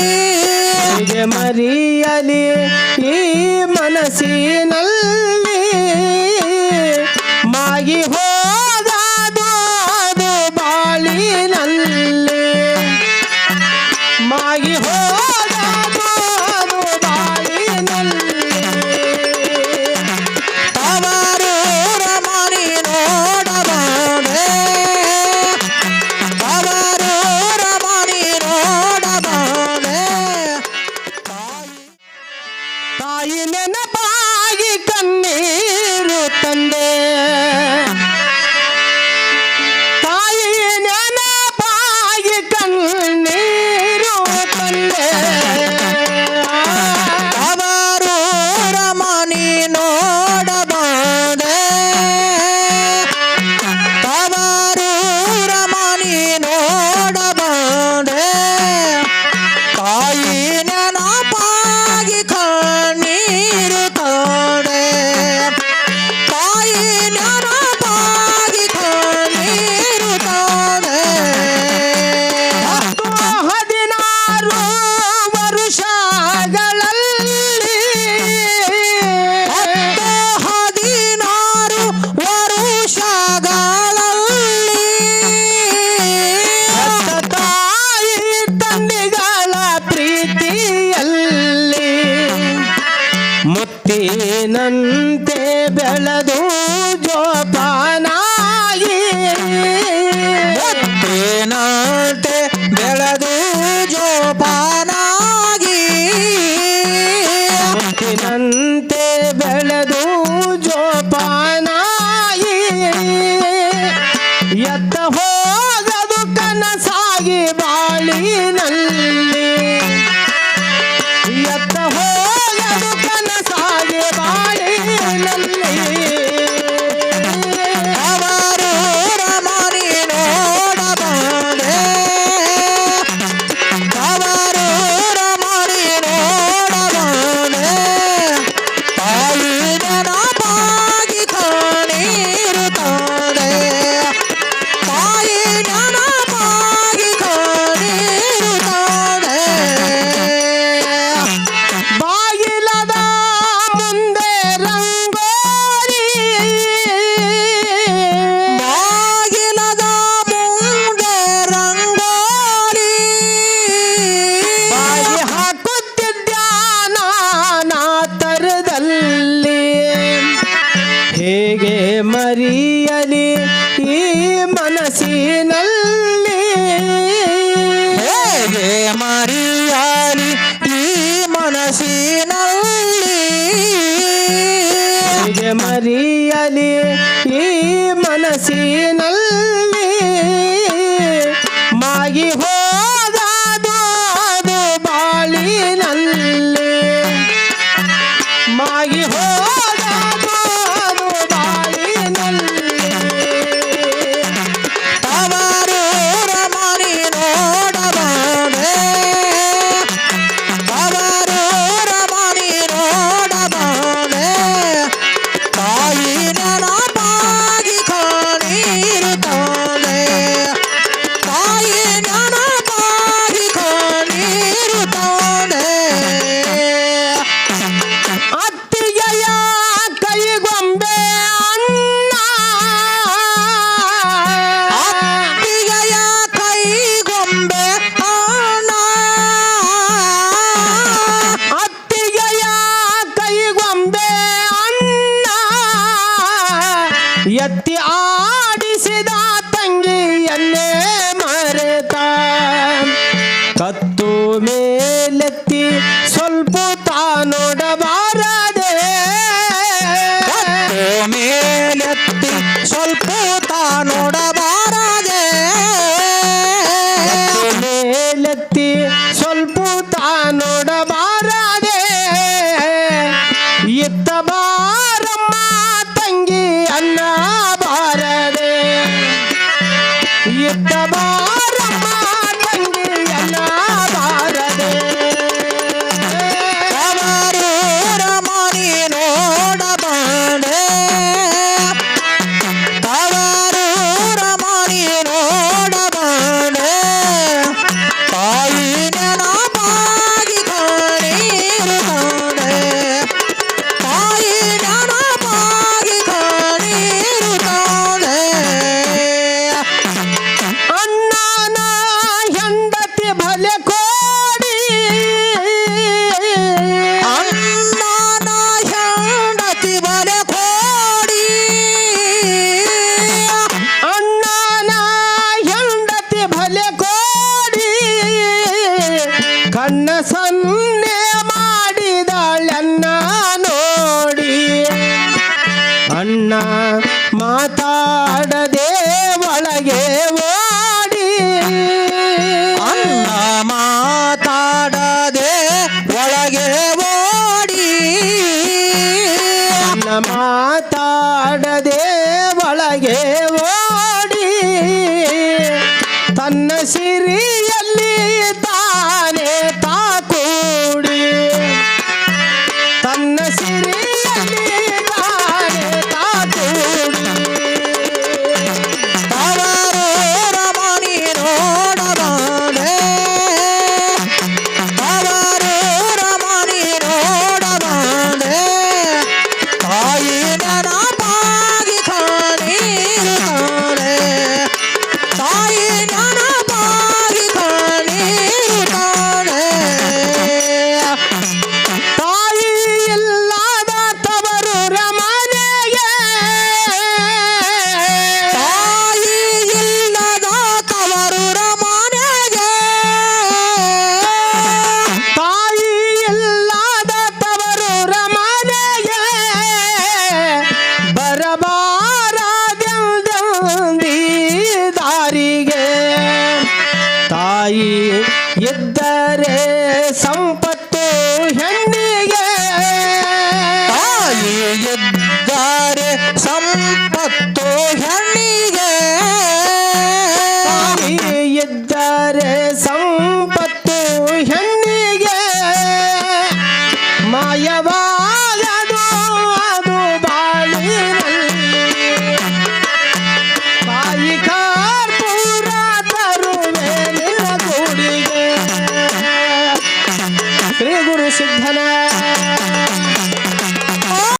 ಹೇಗೆ ಮರಿಯಲಿ ಈ ಮನಸ್ಸಿನಲ್ಲಿ. ಮಾಗಿ ಹೋದಾದೋದು ಬಾಳಿನಲ್ಲಿ. ಮಾಗಿ ಹೋ ನಂತೆ ಬೆಳೆದು ಜೋಪಾನಾಗಿ. ನಂತೆ ಬೆಳೆದು ಜೋಪಾನಾಗಿ. ನಂತೆ ಬೆಳೆದು ಜೋಪಾನಾಗಿ. ಎತ್ತ ಹೋಗದು ಕನಸಾಗಿ ಬಾಳಿನಲ್ಲಿ. ಮರಿಯಲಿ ಈ ಮನಸ್ಸಿನಲ್ಲಿ. ಹೇಗೆ ಮರಿಯಲಿ ಈ ಮನಸ್ಸಿನಲ್ಲಿ? ಹೇಗೆ ಮರಿಯಲಿ ಈ ಮನಸ್ಸಿನಲ್ಲಿ. ಮಾಗಿ ಹೋದ ಬಾಳಿನಲ್ಲಿ. ಮಾಗಿ ಹೋ ಕಣ್ಣ ಸನ್ನೆ ಮಾಡಿದಳನ್ನ ನೋಡಿ. ಅಣ್ಣ ಮಾತಾಡದೆ ಒಳಗೆ ಓಡಿ. ಅಣ್ಣ ಮಾತಾಡದೆ ಒಳಗೆ ಓಡಿ. ಅಣ್ಣ ಮಾತಾಡದೆ ಒಳಗೆ ಓಡಿ. ತನ್ನ ಸಿರಿಯಲ್ಲಿ ತಾನೇ ಬರಬಾರದೆಂದಿ ದಾರಿಗೆ ತಾಯಿ ಇದ್ದರೆ ಸಂಪತ್ತು ಹೆಣ್ಣಿಗೆ. ತಾಯಿ ಇದ್ದಾರೆ ಸಂಪತ್ತು